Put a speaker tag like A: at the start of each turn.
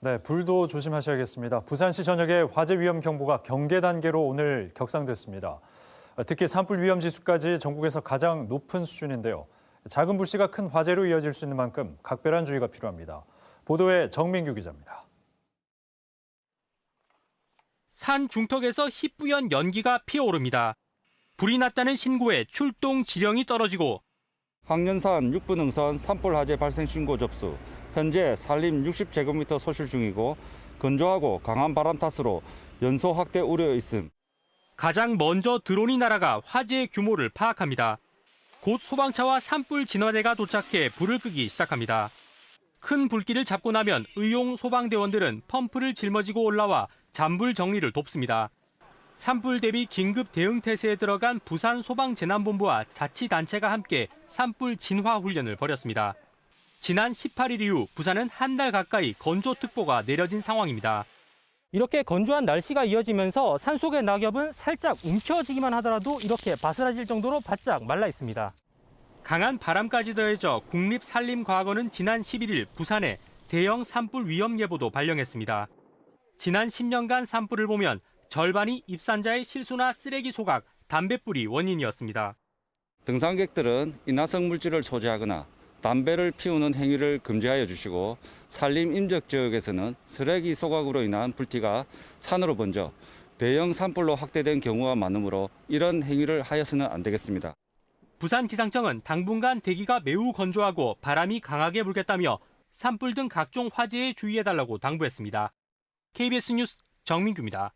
A: 네, 불도 조심하셔야겠습니다. 부산시 전역에 화재 위험 경보가 경계 단계로 오늘 격상됐습니다. 특히 산불 위험 지수까지 전국에서 가장 높은 수준인데요. 작은 불씨가 큰 화재로 이어질 수 있는 만큼 각별한 주의가 필요합니다. 보도에 정민규 기자입니다.
B: 산 중턱에서 희뿌연 연기가 피어오릅니다. 불이 났다는 신고에 출동 지령이 떨어지고
C: 황년산 6분 능선 산불 화재 발생 신고 접수. 현재 산림 60제곱미터 소실 중이고 건조하고 강한 바람 탓으로 연소 확대 우려 있음.
B: 가장 먼저 드론이 날아가 화재의 규모를 파악합니다. 곧 소방차와 산불 진화대가 도착해 불을 끄기 시작합니다. 큰 불길을 잡고 나면 의용 소방대원들은 펌프를 짊어지고 올라와 잔불 정리를 돕습니다. 산불 대비 긴급 대응 태세에 들어간 부산 소방재난본부와 자치단체가 함께 산불 진화 훈련을 벌였습니다. 지난 18일 이후 부산은 한 달 가까이 건조특보가 내려진 상황입니다.
D: 이렇게 건조한 날씨가 이어지면서 산속의 낙엽은 살짝 움켜쥐기만 하더라도 이렇게 바스라질 정도로 바짝 말라 있습니다.
B: 강한 바람까지 더해져 국립산림과학원은 지난 11일 부산에 대형 산불 위험 예보도 발령했습니다. 지난 10년간 산불을 보면 절반이 입산자의 실수나 쓰레기 소각, 담뱃불이 원인이었습니다.
C: 등산객들은 인화성 물질을 소지하거나 담배를 피우는 행위를 금지하여 주시고 산림 임적 지역에서는 쓰레기 소각으로 인한 불티가 산으로 번져 대형 산불로 확대된 경우가 많으므로 이런 행위를 하여서는 안 되겠습니다.
B: 부산 기상청은 당분간 대기가 매우 건조하고 바람이 강하게 불겠다며 산불 등 각종 화재에 주의해달라고 당부했습니다. KBS 뉴스 정민규입니다.